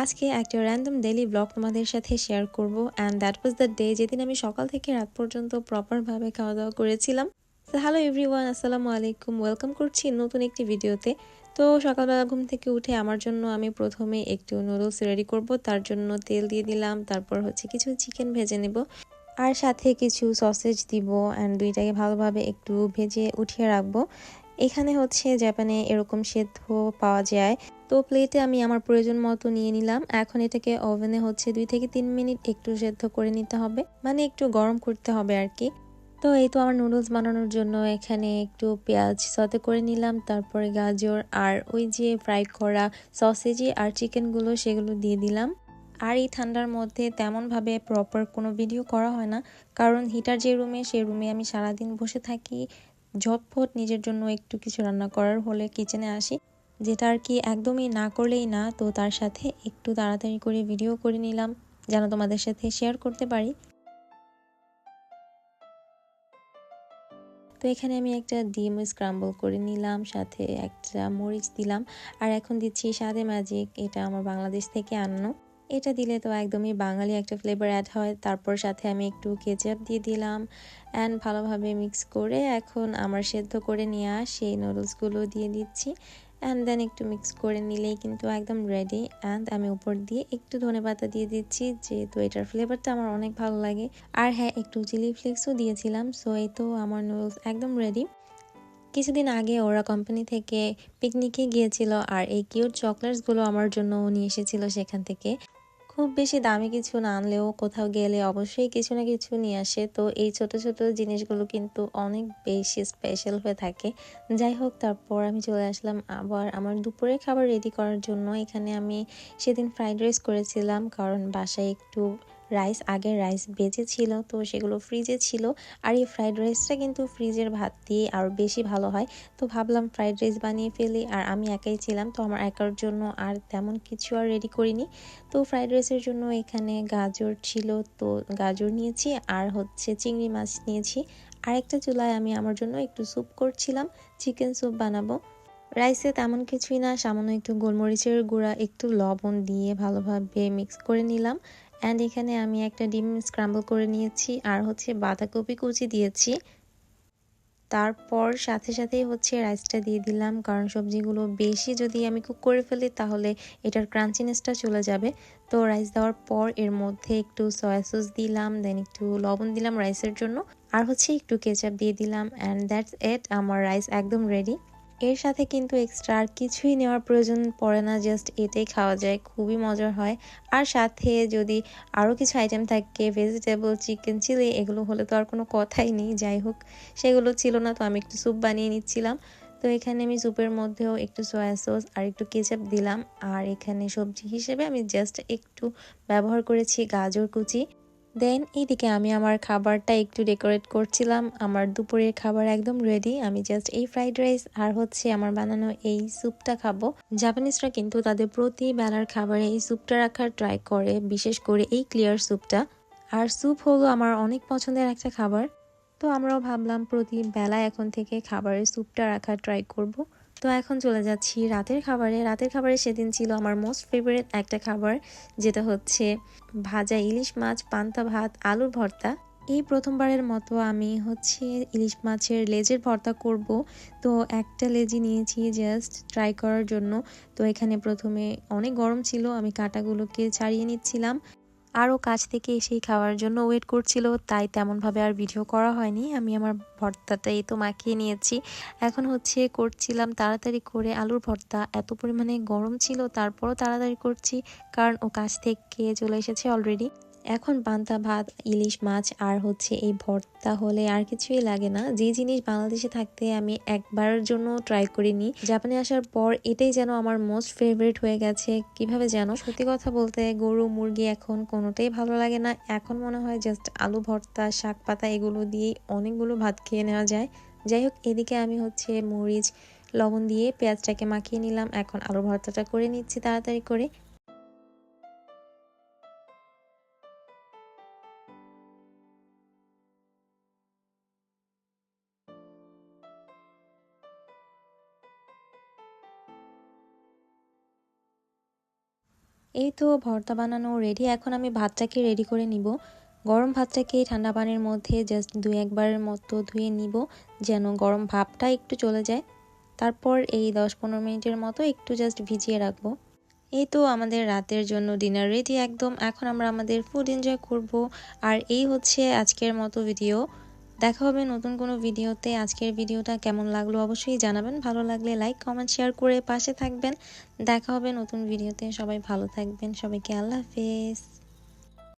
আজকে একটা random daily blog তোমাদের সাথে শেয়ার করব and that was the day যেদিন আমি সকাল থেকে রাত পর্যন্ত প্রপারভাবে খাওয়া দাওয়া করেছিলাম হ্যালো এভরিওয়ান আসসালামু আলাইকুম। ওয়েলকাম করছি নতুন একটি ভিডিওতে তো, সকালবেলা ঘুম থেকে উঠে আমার জন্য আমি প্রথমে একটু নুডলস রেডি করব, তার জন্য তেল দিয়ে দিলাম, তারপর হচ্ছে কিছু চিকেন ভেজে নেব, আর সাথে কিছু সসেজ দিব অ্যান্ড দুইটাকে ভালোভাবে একটু ভেজে উঠিয়ে রাখব। এখানে হচ্ছে জাপানে এরকম সেদ্ধ পাওয়া যায়। তো প্লেটে আমি আমার প্রয়োজন মতো নিয়ে নিলাম। এখন এটাকে ওভেনে হচ্ছে দুই থেকে তিন মিনিট একটু সেদ্ধ করে নিতে হবে। মানে একটু গরম করতে হবে আর কি। তো এই তো আমার নুডলস বানানোর জন্য এখানে একটু পেঁয়াজ সতে করে নিলাম। তারপরে গাজর আর ওই যে ফ্রাই করা সসেজি আর চিকেনগুলো সেগুলো দিয়ে দিলাম। আর এই ঠান্ডার মধ্যে তেমনভাবে প্রপার কোনো ভিডিও করা হয় না। কারণ হিটার যে রুমে সেই রুমে আমি সারাদিন বসে থাকি। ঝটফট নিজের জন্য একটু কিছু রান্না করার হলে কিচেনে আসি। যেটা আর কি একদমই না করলেই না, তো তার সাথে একটু তাড়াতাড়ি করে ভিডিও করে নিলাম, যেন তোমাদের সাথে শেয়ার করতে পারি। তো এখানে আমি একটা ডিম স্ক্রাম্বল করে নিলাম, সাথে একটা মরিচ দিলাম, আর এখন দিচ্ছি স্বাদে ম্যাজিক এটা আমার বাংলাদেশ থেকে আনানো। এটা দিলে তো একদমই বাঙালি একটা ফ্লেভার অ্যাড হয়। তারপর সাথে আমি একটু কেচাপ দিয়ে দিলাম অ্যান্ড ভালোভাবে মিক্স করে এখন আমার সেদ্ধ করে নিয়ে সেই নুডলসগুলো দিয়ে দিচ্ছি অ্যান্ড দেন একটু মিক্স করে নিলেই কিন্তু একদম রেডি অ্যান্ড আমি উপর দিয়ে একটু ধনে পাতা দিয়ে দিচ্ছি যেহেতু এটার ফ্লেভারটা আমার অনেক ভালো লাগে। আর হ্যাঁ একটু চিলি ফ্লেক্সও দিয়েছিলাম সো এই তো আমার নুডলস একদম রেডি কিছুদিন আগে ওরা কোম্পানি থেকে পিকনিকে গিয়েছিল আর এই কিউট চকলেটসগুলো আমার জন্য নিয়ে এসেছিল সেখান থেকে। খুব বেশি দামি কিছু না আনলেও কোথাও গেলে অবশ্যই কিছু না কিছু নিয়ে আসে। তো এই ছোট ছোট জিনিসগুলো কিন্তু অনেক বেশি স্পেশাল হয়ে থাকে। যাই হোক, তারপর আমি চলে আসলাম আবার আমার দুপুরের খাবার রেডি করার জন্য। এখানে আমি সেদিন ফ্রাইড রাইস করেছিলাম, কারণ বাসায় একটু রাইস, আগের রাইস বেজে ছিল, তো সেগুলো ফ্রিজে ছিল। আর এই ফ্রাইড রাইসটা কিন্তু ফ্রিজের ভাত দিয়ে আরও বেশি ভালো হয়। তো ভাবলাম ফ্রাইড রাইস বানিয়ে ফেলি, আর আমি একাই ছিলাম, তো আমার একার জন্য আর তেমন কিছু আর রেডি করিনি। তো ফ্রাইড রাইসের জন্য এখানে গাজর ছিল, তো গাজর নিয়েছি, আর হচ্ছে চিংড়ি মাছ নিয়েছি। আরেকটা চুলায় আমি আমার জন্য একটু স্যুপ করছিলাম চিকেন স্যুপ বানাবো। রাইসে তেমন কিছুই না, সামান্য একটু গোলমরিচের গুঁড়া, একটু লবণ দিয়ে ভালোভাবে মিক্স করে নিলাম। অ্যান্ড এখানে আমি একটা ডিম স্ক্রাম্বল করে নিয়েছি, আর হচ্ছে বাঁধাকপি কুচি দিয়েছি। তারপর সাথে সাথেই হচ্ছে রাইসটা দিয়ে দিলাম, কারণ সবজিগুলো বেশি যদি আমি কুক করে ফেলি, তাহলে এটার ক্রাঞ্চিনেসটা চলে যাবে। তো রাইস দেওয়ার পর এর মধ্যে একটু সয়া সস দিলাম দেন একটু লবণ দিলাম রাইসের জন্য, আর হচ্ছে একটু কেচাপ দিয়ে দিলাম। অ্যান্ড দ্যাটস এট আমার রাইস একদম রেডি এর সাথে কিন্তু এক্সট্রা আর কিছুই নেওয়ার প্রয়োজন পড়ে না জাস্ট এটাই খাওয়া যায়, খুবই মজার হয়। আর সাথে যদি আরও কিছু আইটেম থাকে ভেজিটেবল চিকেন চিলি এগুলো হলে তো আর কোনো কথাই নেই, যাই হোক, সেগুলো ছিল না, তো আমি একটু স্যুপ বানিয়ে নিচ্ছিলাম। তো এখানে আমি স্যুপের মধ্যেও একটু সয়া সস আর একটু কেচাপ দিলাম। আর এখানে সবজি হিসেবে আমি জাস্ট একটু ব্যবহার করেছি গাজর কুচি। দেন এইদিকে আমি আমার খাবারটা একটু ডেকোরেট করছিলাম। আমার দুপুরের খাবার একদম রেডি আমি জাস্ট এই ফ্রাইড রাইস আর হচ্ছে আমার বানানো এই স্যুপটা খাব। জাপানিজরা কিন্তু তাদের প্রতি বেলার খাবারে এই স্যুপটা রাখার ট্রাই করে, বিশেষ করে এই ক্লিয়ার স্যুপটা আর স্যুপ হলো আমার অনেক পছন্দের একটা খাবার। তো আমরাও ভাবলাম প্রতি বেলা এখন থেকে খাবারের স্যুপটা রাখার ট্রাই করব। তো এখন চলে যাচ্ছি রাতের খাবারে। রাতের খাবারে সেদিন ছিল আমার মোস্ট ফেভারিট একটা খাবার, যেটা হচ্ছে ভাজা ইলিশ মাছ, পান্তা ভাত, আলুর ভর্তা। এই প্রথমবারের মতো আমি হচ্ছে ইলিশ মাছের লেজের ভর্তা করব। তো একটা লেজি নিয়েছি জাস্ট ট্রাই করার জন্য। তো এখানে প্রথমে অনেক গরম ছিল, আমি কাটাগুলোকে ছাড়িয়ে নিচ্ছিলাম। আরও কাছ থেকে এসেই খাওয়ার জন্য ওয়েট করছিল, তাই তেমনভাবে আর ভিডিও করা হয়নি। আমি আমার ভর্তাটা এই তো মাখিয়ে নিয়েছি। এখন হচ্ছে করছিলাম তাড়াতাড়ি করে আলুর ভর্তা। এত পরিমাণে গরম ছিল, তারপরও তাড়াতাড়ি করছি, কারণ ও কাছ থেকে চলে এসেছে অলরেডি এখন পান্তা ভাত, ইলিশ মাছ আর হচ্ছে এই ভর্তা হলে আর কিছুই লাগে না। যে জিনিস বাংলাদেশে থাকতে আমি একবারের জন্য ট্রাই করিনি। জাপানে আসার পর এটাই যেন আমার মোস্ট ফেভারিট হয়ে গেছে। কীভাবে যেন? সত্যি কথা বলতে গরু, মুরগি এখন কোনোটাই ভালো লাগে না। এখন মনে হয় জাস্ট আলু ভর্তা, শাক পাতা এগুলো দিয়েই অনেকগুলো ভাত খেয়ে নেওয়া যায়। যাই হোক, এদিকে আমি হচ্ছে মরিচ, লবণ দিয়ে পেঁয়াজটাকে মাখিয়ে নিলাম। এখন আলু ভর্তাটা করে নিচ্ছি তাড়াতাড়ি করে। এই তো ভর্তা বানানো রেডি এখন আমি ভাতটাকে রেডি করে নিব। গরম ভাতটাকে ঠান্ডা পানির মধ্যে জাস্ট দুই একবারের মতো ধুয়ে নিব, যেন গরম ভাবটা একটু চলে যায়। তারপর এই দশ পনেরো মিনিটের মতো একটু জাস্ট ভিজিয়ে রাখব। এই তো আমাদের রাতের জন্য ডিনার রেডি একদম, এখন আমরা আমাদের ফুড এনজয় করব। আর এই হচ্ছে আজকের মতো ভিডিও দেখা হবে নতুন কোনো ভিডিওতে। আজকের ভিডিওটা কেমন লাগল অবশ্যই জানাবেন। ভালো লাগলে লাইক কমেন্ট শেয়ার করে পাশে থাকবেন। দেখা হবে নতুন ভিডিওতে। সবাই ভালো থাকবেন। সবাইকে আল্লাহ হাফেজ।